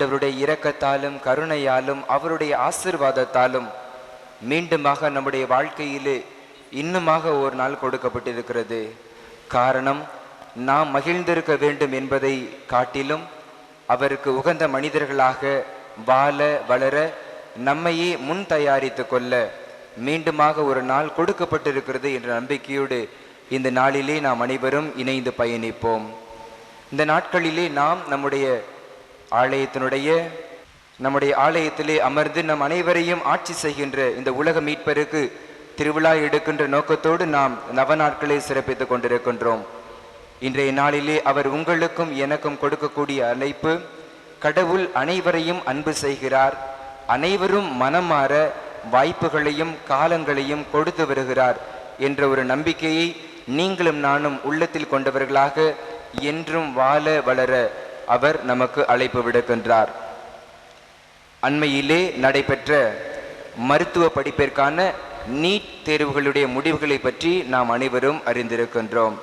ஆண்டவருடைய இரக்கத்தாலும் கருணையாலும் அவருடைய ஆசிர்வாதத்தாலும் மீண்டுமாக நம்முடைய வாழ்க்கையிலே இன்னுமாக ஒரு நாள் கொடுக்கப்பட்டிருக்கிறது. காரணம் நாம் மகிழ்ந்திருக்க வேண்டும் என்பதை காட்டிலும் அவருக்கு உகந்த மனிதர்களாக வாழ வளர நம்மையே முன் தயாரித்து கொள்ள மீண்டுமாக ஒரு நாள் கொடுக்கப்பட்டிருக்கிறது என்ற நம்பிக்கையோடு இந்த நாளிலே நாம் அனைவரும் இணைந்து பயணிப்போம். இந்த நாட்களிலே நாம் நம்முடைய ஆலயத்தினுடைய நம்முடைய ஆலயத்திலே அமர்ந்து நம் அனைவரையும் ஆட்சி செய்கின்ற இந்த உலக மீட்பருக்கு திருவிழா எடுக்கின்ற நோக்கத்தோடு நாம் நவ நாட்களை சிறப்பித்துக் கொண்டிருக்கின்றோம். இன்றைய நாளிலே அவர் உங்களுக்கும் எனக்கும் கொடுக்கக்கூடிய அழைப்பு கடவுள் அனைவரையும் அன்பு செய்கிறார் அனைவரும் மனம் மாற வாய்ப்புகளையும் காலங்களையும் கொடுத்து வருகிறார் என்ற ஒரு நம்பிக்கையை நீங்களும் நானும் உள்ளத்தில் கொண்டவர்களாக என்றும் வாழ வளர அவர் நமக்கு அழைப்பு விடுக்கின்றார். அண்மையிலே நடைபெற்ற மருத்துவ படிப்பிற்கான நீட் தேர்வுகளுடைய முடிவுகளை பற்றி நாம் அனைவரும் அறிந்திருக்கின்றோம்.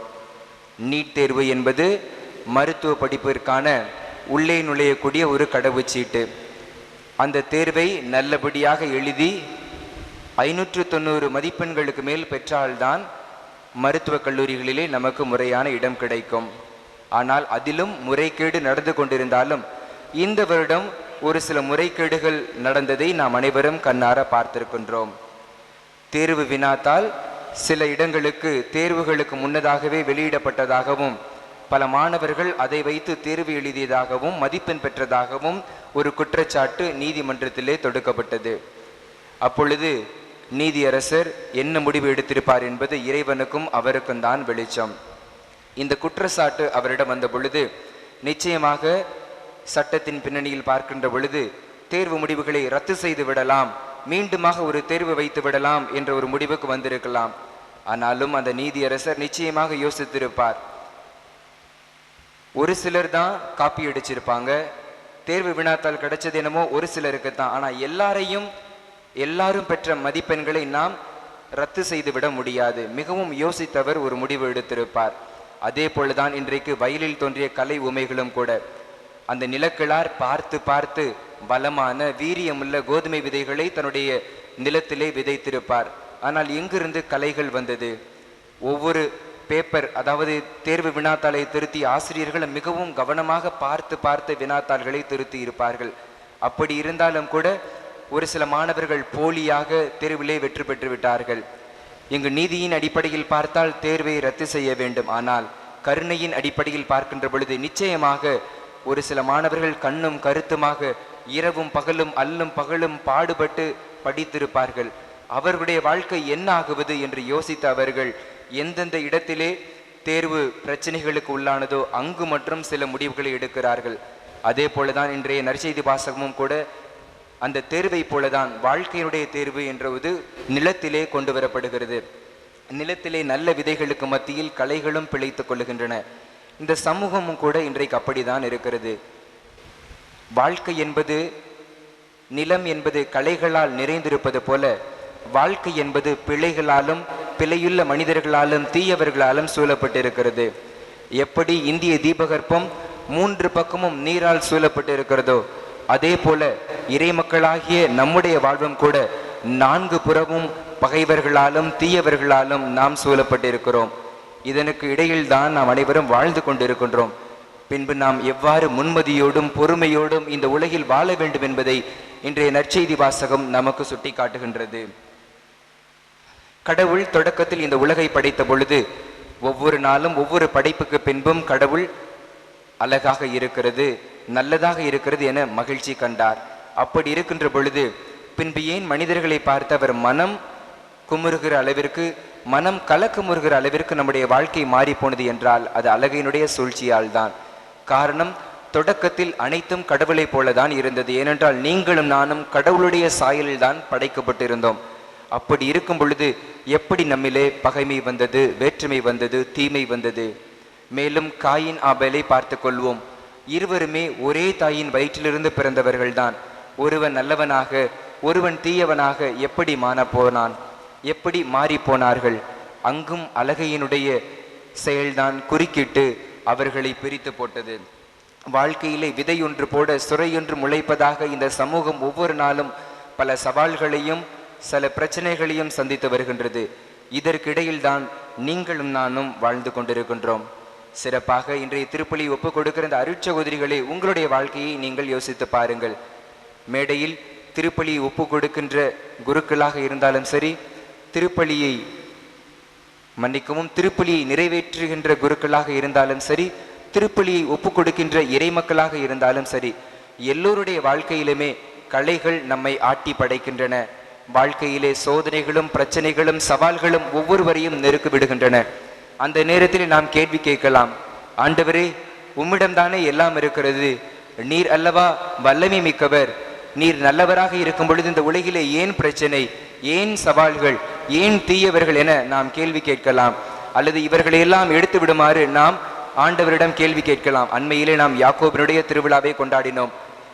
நீட் தேர்வு என்பது மருத்துவ படிப்பிற்கான உள்ளே நுழையக்கூடிய ஒரு கடவுச்சீட்டு. அந்த தேர்வை நல்லபடியாக எழுதி ஐநூற்று தொண்ணூறு மதிப்பெண்களுக்கு மேல் பெற்றால்தான் மருத்துவக் கல்லூரிகளிலே நமக்கு முறையான இடம் கிடைக்கும். ஆனால் அதிலும் முறைகேடு நடந்து கொண்டிருந்தாலும் இந்த வருடம் ஒரு சில முறைகேடுகள் நடந்ததை நாம் அனைவரும் கண்ணார பார்த்திருக்கின்றோம். தேர்வு வினாத்தால் சில இடங்களுக்கு தேர்வுகளுக்கு முன்னதாகவே வெளியிடப்பட்டதாகவும் பல மாணவர்கள் அதை வைத்து தேர்வு எழுதியதாகவும் மதிப்பெண் பெற்றதாகவும் ஒரு குற்றச்சாட்டு நீதிமன்றத்திலே தொடுக்கப்பட்டது. அப்பொழுது நீதியரசர் என்ன முடிவு எடுத்திருப்பார் என்பது இறைவனுக்கும் அவருக்கும் தான் வெளிச்சம். இந்த குற்றச்சாட்டு அவரிடம் வந்த பொழுது நிச்சயமாக சட்டத்தின் பின்னணியில் பார்க்கின்ற பொழுது தேர்வு முடிவுகளை ரத்து செய்து விடலாம் மீண்டுமாக ஒரு தேர்வு வைத்து விடலாம் என்ற ஒரு முடிவுக்கு வந்திருக்கலாம். ஆனாலும் அந்த நீதியரசர் நிச்சயமாக யோசித்திருப்பார். ஒரு சிலர் தான் காப்பி அடிச்சிருப்பாங்க. தேர்வு வினாத்தால் கிடைச்சது என்னமோ ஒரு சிலருக்கு தான். ஆனா எல்லாரையும் எல்லாரும் பெற்ற மதிப்பெண்களை நாம் ரத்து செய்து விட முடியாது. மிகவும் யோசித்தவர் ஒரு முடிவு எடுத்திருப்பார். அதே போலதான் இன்றைக்கு வயலில் தோன்றிய கலை உமைகளும் கூட அந்த நிலக்கிழார் பார்த்து பார்த்து பலமான வீரியமுள்ள கோதுமை விதைகளை தன்னுடைய நிலத்திலே விதைத்திருப்பார். ஆனால் எங்கிருந்து கலைகள் வந்தது? ஒவ்வொரு பேப்பர் அதாவது தேர்வு வினாத்தாளை திருத்தி ஆசிரியர்கள் மிகவும் கவனமாக பார்த்து பார்த்து வினாத்தாள்களை திருத்தி இருப்பார்கள். அப்படி இருந்தாலும் கூட ஒரு சில மாணவர்கள் போலியாக தேர்விலே வெற்றி பெற்று விட்டார்கள். இங்கு நீதியின் அடிப்படையில் பார்த்தால் தேர்வை ரத்து செய்ய வேண்டும். ஆனால் கருணையின் அடிப்படையில் பார்க்கின்ற பொழுது நிச்சயமாக ஒரு சில மாணவர்கள் கண்ணும் கருத்துமாக இரவும் பகலும் அல்லும் பகலும் பாடுபட்டு படித்திருப்பார்கள். அவர்களுடைய வாழ்க்கை என்ன ஆகுவது என்று யோசித்த அவர்கள் எந்தெந்த இடத்திலே தேர்வு பிரச்சனைகளுக்கு உள்ளானதோ அங்கு மற்றும் சில முடிவுகளை எடுக்கிறார்கள். அதே போலதான் இன்றைய நற்செய்தி வாசகமும் கூட அந்த தேர்வை போலதான் வாழ்க்கையினுடைய தேர்வு என்றவது நிலத்திலே கொண்டு வரப்படுகிறது. நிலத்திலே நல்ல விதைகளுக்கு மத்தியில் கலைகளும் பிழைத்துக் கொள்ளுகின்றன. இந்த சமூகமும் கூட இன்றைக்கு அப்படிதான் இருக்கிறது. வாழ்க்கை என்பது நிலம் என்பது களைகளால் நிறைந்திருப்பது போல வாழ்க்கை என்பது பிழைகளாலும் பிழையுள்ள மனிதர்களாலும் தீயவர்களாலும் சூழப்பட்டிருக்கிறது. எப்படி இந்திய தீபகற்பம் மூன்று பக்கமும் நீரால் சூழப்பட்டிருக்கிறதோ அதே போல இறை மக்களாகிய நம்முடைய வாழ்வும் கூட நான்கு புறமும் பகைவர்களாலும் தீயவர்களாலும் நாம் சூழப்பட்டிருக்கிறோம். இதனுக்கு இடையில் தான் நாம் அனைவரும் வாழ்ந்து கொண்டிருக்கின்றோம். பின்பு நாம் எவ்வாறு முன்மதியோடும் பொறுமையோடும் இந்த உலகில் வாழ வேண்டும் என்பதை இன்றைய நற்செய்தி வாசகம் நமக்கு சுட்டி காட்டுகின்றது கடவுள் தொடக்கத்தில் இந்த உலகை படைத்த பொழுது ஒவ்வொரு நாளும் ஒவ்வொரு படைப்புக்கு பின்பும் கடவுள் அழகாக இருக்கிறது. நல்லதாக இருக்கிறது என மகிழ்ச்சி கண்டார். அப்படி இருக்கின்ற பொழுது பின்பு ஏன் மனிதர்களை பார்த்து அவர் மனம் குமுறுகிற அளவிற்கு மனம் கலக்குமுறுகிற அளவிற்கு நம்முடைய வாழ்க்கை மாறி போனது என்றால் அது அழகையினுடைய சூழ்ச்சியால் தான். காரணம் தொடக்கத்தில் அனைத்தும் கடவுளைப் போலதான் இருந்தது. ஏனென்றால் நீங்களும் நானும் கடவுளுடைய சாயலில் தான் படைக்கப்பட்டிருந்தோம். அப்படி இருக்கும் பொழுது எப்படி நம்மிலே பகைமை வந்தது வேற்றுமை வந்தது தீமை வந்தது? மேலும் காயின் ஆபேலை பார்த்து கொள்வோம். இருவருமே ஒரே தாயின் வயிற்றிலிருந்து பிறந்தவர்கள்தான். ஒருவன் நல்லவனாக ஒருவன் தீயவனாக எப்படி மாற போனான் எப்படி மாறி போனார்கள் அங்கும் அழகையினுடைய செயல்தான் குறுக்கிட்டு அவர்களை பிரித்து போட்டது. வாழ்க்கையிலே விதையொன்று போட சுரையொன்று முளைப்பதாக இந்த சமூகம் ஒவ்வொரு நாளும் பல சவால்களையும் சில பிரச்சனைகளையும் சந்தித்து வருகின்றது. இதற்கிடையில்தான் நீங்களும் நானும் வாழ்ந்து கொண்டிருக்கின்றோம். சிறப்பாக இன்றைய திருப்பலி ஒப்பு கொடுக்கிற இந்த அருட்சகோதரிகளே உங்களுடைய வாழ்க்கையை நீங்கள் யோசித்து பாருங்கள். மேடையில் திருப்பலி ஒப்பு கொடுக்கின்ற குருக்களாக இருந்தாலும் சரி திருப்பலியை மன்னிக்கவும் திருப்பலியை நிறைவேற்றுகின்ற குருக்களாக இருந்தாலும் சரி திருப்பலியை ஒப்பு கொடுக்கின்ற இறைமக்களாக இருந்தாலும் சரி எல்லோருடைய வாழ்க்கையிலுமே கலைகள் நம்மை ஆட்டி படைக்கின்றன. வாழ்க்கையிலே சோதனைகளும் பிரச்சனைகளும் சவால்களும் ஒவ்வொருவரையும் நெருக்கி விடுகின்றன. அந்த நேரத்தில் நாம் கேள்வி கேட்கலாம். ஆண்டவரே உம்மிடம்தானே எல்லாம் இருக்கிறது. நீர் அல்லவா வல்லமை மிக்கவர். நீர் நல்லவராக இருக்கும் பொழுது இந்த உலகிலே ஏன் பிரச்சனை ஏன் சவால்கள் ஏன் தீயவர்கள் என நாம் கேள்வி கேட்கலாம். அல்லது இவர்களையெல்லாம் எடுத்து விடுமாறு நாம் ஆண்டவரிடம் கேள்வி கேட்கலாம். அண்மையிலே நாம் யாக்கோபினுடைய திருவிழாவை கொண்டாடினோம்.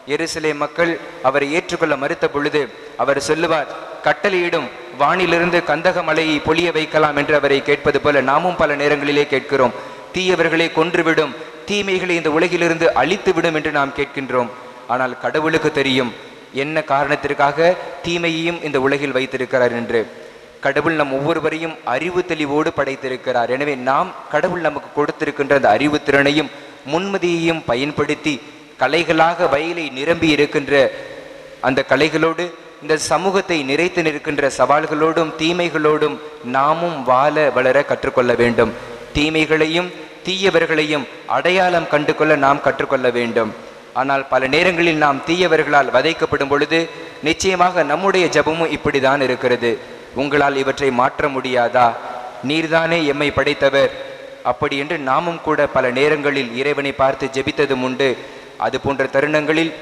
எருசலே மக்கள் அவரை ஏற்றுக்கொள்ள மறுத்த பொழுது அவர் சொல்லுவார் கட்டளையிடும் வானிலிருந்து கந்தக மலையை பொழிய வைக்கலாம் என்று அவரை கேட்பது போல நாமும் பல நேரங்களிலே கேட்கிறோம். தீயவர்களை கொன்றுவிடும் தீமைகளை இந்த உலகிலிருந்து அழித்து விடும் என்று நாம் கேட்கின்றோம். ஆனால் கடவுளுக்கு தெரியும் என்ன காரணத்திற்காக தீமையையும் இந்த உலகில் வைத்திருக்கிறார் என்று. கடவுள் நம் ஒவ்வொருவரையும் அறிவு தெளிவோடு படைத்திருக்கிறார். எனவே நாம் கடவுள் நமக்கு கொடுத்திருக்கின்ற அந்த அறிவு திறனையும் முன்மதியையும் பயன்படுத்தி கலைகளாக வயலை நிரம்பி இருக்கின்ற அந்த கலைகளோடு இந்த சமூகத்தை நிறைத்து நிற்கின்ற சவால்களோடும் தீமைகளோடும் நாமும் வாழ வளர கற்றுக்கொள்ள வேண்டும். தீமைகளையும் தீயவர்களையும் அடையாளம் கண்டு கொள்ள நாம் கற்றுக்கொள்ள வேண்டும். ஆனால் பல நேரங்களில் நாம் தீயவர்களால் வதைக்கப்படும் பொழுது நிச்சயமாக நம்முடைய ஜெபமும் இப்படிதான் இருக்கிறது. உங்களால் இவற்றை மாற்ற முடியாதா? நீர்தானே எம்மை படைத்தவர். அப்படி என்று நாமும் கூட பல நேரங்களில் இறைவனை பார்த்து ஜெபித்ததும் உண்டு. அது போன்ற தருணங்களில்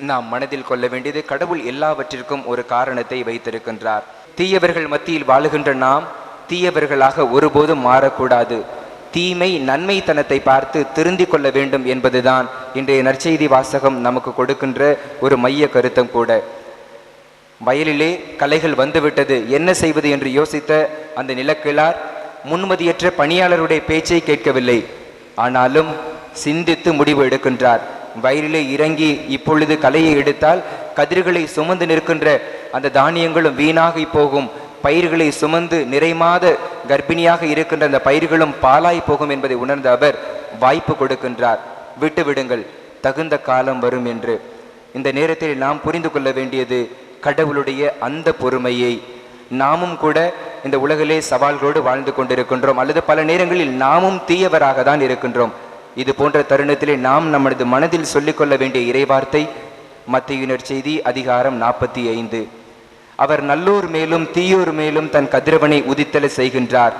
நாம் மனதில் கொள்ள வேண்டியது கடவுள் எல்லாவற்றிற்கும் ஒரு காரணத்தை வைத்திருக்கின்றார். தீயவர்கள் மத்தியில் வாழுகின்ற நாம் தீயவர்களாக ஒருபோதும் மாறக்கூடாது. தீமை நன்மைத்தனத்தை பார்த்து திருந்தி கொள்ள வேண்டும் என்பதுதான் இன்றைய நற்செய்தி வாசகம் நமக்கு கொடுக்கின்ற ஒரு மைய கருத்தம் கூட. வயலிலே கலைகள் வந்துவிட்டது. என்ன செய்வது என்று யோசித்த அந்த நிலக்கிழார் முன்மதியற்ற பணியாளருடைய பேச்சை கேட்கவில்லை. ஆனாலும் சிந்தித்து முடிவு எடுக்கின்றார். வயலிலே இறங்கி இப்பொழுது கலையை எடுத்தால் கதிர்களை சுமந்து நிற்கின்ற அந்த தானியங்களும் வீணாகி போகும். பயிர்களை சுமந்து நிறைமாத கர்ப்பிணியாக இருக்கின்ற அந்த பயிர்களும் பாலாய் போகும் என்பதை உணர்ந்த அவர் வாய்ப்பு கொடுக்கின்றார். விட்டு விடுங்கள் தகுந்த காலம் வரும் என்று. இந்த நேரத்தில் நாம் புரிந்து கொள்ள வேண்டியது கடவுளுடைய அந்த பொறுமையை. நாமும் கூட இந்த உலகிலே சவால்களோடு வாழ்ந்து கொண்டிருக்கின்றோம். அல்லது பல நேரங்களில் நாமும் தீயவராக தான் இருக்கின்றோம். இது போன்ற தருணத்திலே நாம் நமது மனதில் சொல்லிக்கொள்ள வேண்டிய இறைவார்த்தை மத்தியினர் செய்தி அதிகாரம் நாற்பத்தி ஐந்து அவர் நல்லோர் மேலும் தீயோர் மேலும் தன் கதிரவனை உதித்தல செய்கின்றார்.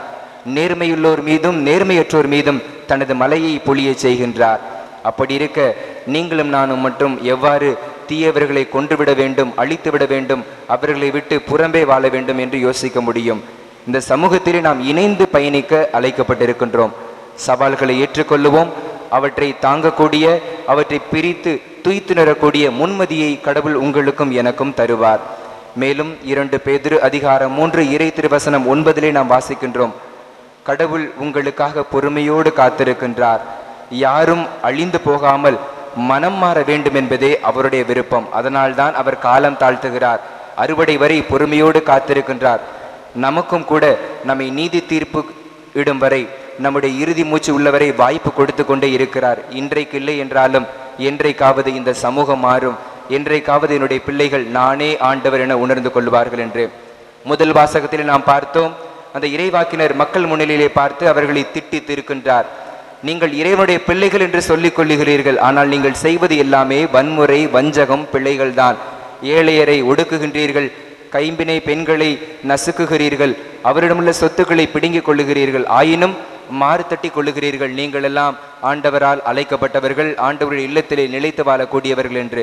நேர்மையுள்ளோர் மீதும் நேர்மையற்றோர் மீதும் தனது மலையை பொழிய செய்கின்றார். அப்படி இருக்க நீங்களும் நானும் மட்டும் எவ்வாறு தீயவர்களை கொன்றுவிட வேண்டும் அழித்து விட வேண்டும் அவர்களை விட்டு புறம்பே வாழ வேண்டும் என்று யோசிக்க முடியும். இந்த சமூகத்திலே நாம் இணைந்து பயணிக்க அழைக்கப்பட்டிருக்கின்றோம். சவால்களை ஏற்றுக்கொள்ளுவோம். அவற்றை தாங்கக்கூடிய அவற்றை பிரித்து துய்த்துணரக்கூடிய முன்மதியை கடவுள் உங்களுக்கும் எனக்கும் தருவார். மேலும் இரண்டு பேதிரு அதிகாரம் மூன்று இறை திருவசனம் ஒன்பதிலே நாம் வாசிக்கின்றோம். கடவுள் உங்களுக்காக பொறுமையோடு காத்திருக்கின்றார். யாரும் அழிந்து போகாமல் மனம் மாற வேண்டும் என்பதே அவருடைய விருப்பம். அதனால்தான் அவர் காலம் தாழ்த்துகிறார். அறுவடை வரை பொறுமையோடு காத்திருக்கின்றார். நமக்கும் கூட நம்மை நீதி தீர்ப்பு இடும் வரை நம்முடைய இறுதி மூச்சு உள்ளவரை வாய்ப்பு கொடுத்து கொண்டே இருக்கிறார். இன்றைக்கு இல்லை என்றாலும் என்றைக்காவது இந்த சமூகம் மாறும். என்றைக்காவது என்னுடைய பிள்ளைகள் நானே ஆண்டவர் என உணர்ந்து கொள்வார்கள் என்று. முதல் வாசகத்தில் நாம் பார்த்தோம் அந்த இறைவாக்கினர் மக்கள் முன்னிலையிலே பார்த்து அவர்களை திட்டித்து இருக்கின்றார் நீங்கள் இறைவனுடைய பிள்ளைகள் என்று சொல்லிக் கொள்ளுகிறீர்கள் ஆனால் நீங்கள் செய்வது எல்லாமே வன்முறை வஞ்சகம் பிள்ளைகள்தான். ஏழையரை ஒடுக்குகின்றீர்கள் கைம்பினை பெண்களை நசுக்குகிறீர்கள் அவரிடமுள்ள சொத்துக்களை பிடுங்கிக் கொள்ளுகிறீர்கள். ஆயினும் மாறு தட்டி கொள்ளுகிறீர்கள் நீங்கள் எல்லாம் ஆண்டவரால் அழைக்கப்பட்டவர்கள் ஆண்டவருடைய இல்லத்திலே நிலைத்து வாழக்கூடியவர்கள் என்று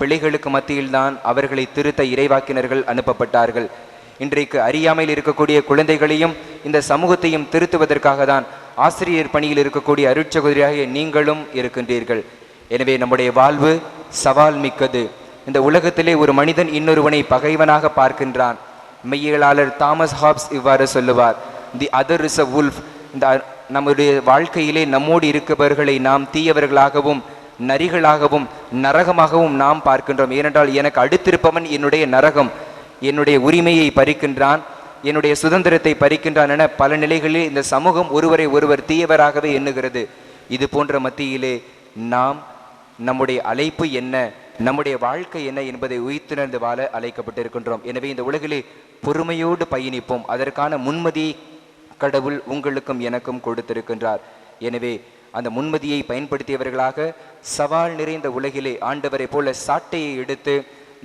பிள்ளைகளுக்கு மத்தியில்தான் அவர்களை திருத்த இறைவாக்கினர்கள் அனுப்பப்பட்டார்கள். இன்றைக்கு அறியாமையில் இருக்கக்கூடிய குழந்தைகளையும் இந்த சமூகத்தையும் திருத்துவதற்காக தான் ஆசிரியர் பணியில் இருக்கக்கூடிய அருட்சகுதிரியாக நீங்களும் இருக்கின்றீர்கள். எனவே நம்முடைய வாழ்வு சவால் மிக்கது. இந்த உலகத்திலே ஒரு மனிதன் இன்னொருவனை பகைவனாக பார்க்கின்றான். மெய்யியலாளர் தாமஸ் ஹாப்ஸ் இவ்வாறு சொல்லுவார் the other is a wolf இந்த நம்முடைய வாழ்க்கையிலே நம்மோடு இருக்கிறவர்களை நாம் தீயவர்களாகவும் நரிகளாகவும் நரகமாகவும் நாம் பார்க்கின்றோம். ஏனென்றால் எனக்கு அடுத்திருப்பவன் என்னுடைய நரகம் என்னுடைய உரிமையை பறிக்கின்றான் என்னுடைய சுதந்திரத்தை பறிக்கின்றான் என பல நிலைகளில் இந்த சமூகம் ஒருவரை ஒருவர் தீயவராகவே எண்ணுகிறது. இது போன்ற மத்தியிலே நாம் நம்முடைய அழைப்பு என்ன நம்முடைய வாழ்க்கை என்ன என்பதை உயிர்த்துணர்ந்து வாழ அழைக்கப்பட்டிருக்கின்றோம். எனவே இந்த உலகிலே பொறுமையோடு பயணிப்போம். அதற்கான முன்மதியை கடவுள் உங்களுக்கும் எனக்கும் கொடுத்திருக்கின்றார். எனவே அந்த முன்மதியை பயன்படுத்தியவர்களாக சவால் நிறைந்த உலகிலே ஆண்டவரை போல சாட்டையை எடுத்து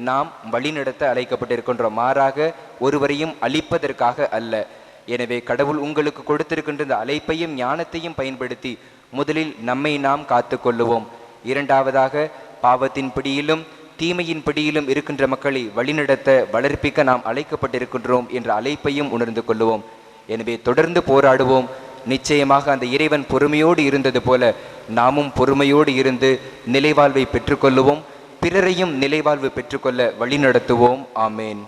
நாம் வழிநடத்த அழைக்கப்பட்டிருக்கின்றோம். மாறாக ஒருவரையும் அழிப்பதற்காக அல்ல. எனவே கடவுள் உங்களுக்கு கொடுத்திருக்கின்ற இந்த அழைப்பையும் ஞானத்தையும் பயன்படுத்தி முதலில் நம்மை நாம் காத்து கொள்ளுவோம் இரண்டாவதாக பாவத்தின் பிடியிலும் தீமையின் பிடியிலும் இருக்கின்ற மக்களை வழிநடத்த வளர்ப்பிக்க நாம் அழைக்கப்பட்டிருக்கின்றோம் என்ற அழைப்பையும் உணர்ந்து கொள்ளுவோம். எனவே தொடர்ந்து போராடுவோம். நிச்சயமாக அந்த இறைவன் பொறுமையோடு இருந்தது போல நாமும் பொறுமையோடு இருந்து நிலைவாழ்வை பெற்றுக்கொள்ளுவோம். பிறரையும் நிலைவாழ்வு பெற்றுக்கொள்ள வழிநடத்துவோம். ஆமேன்.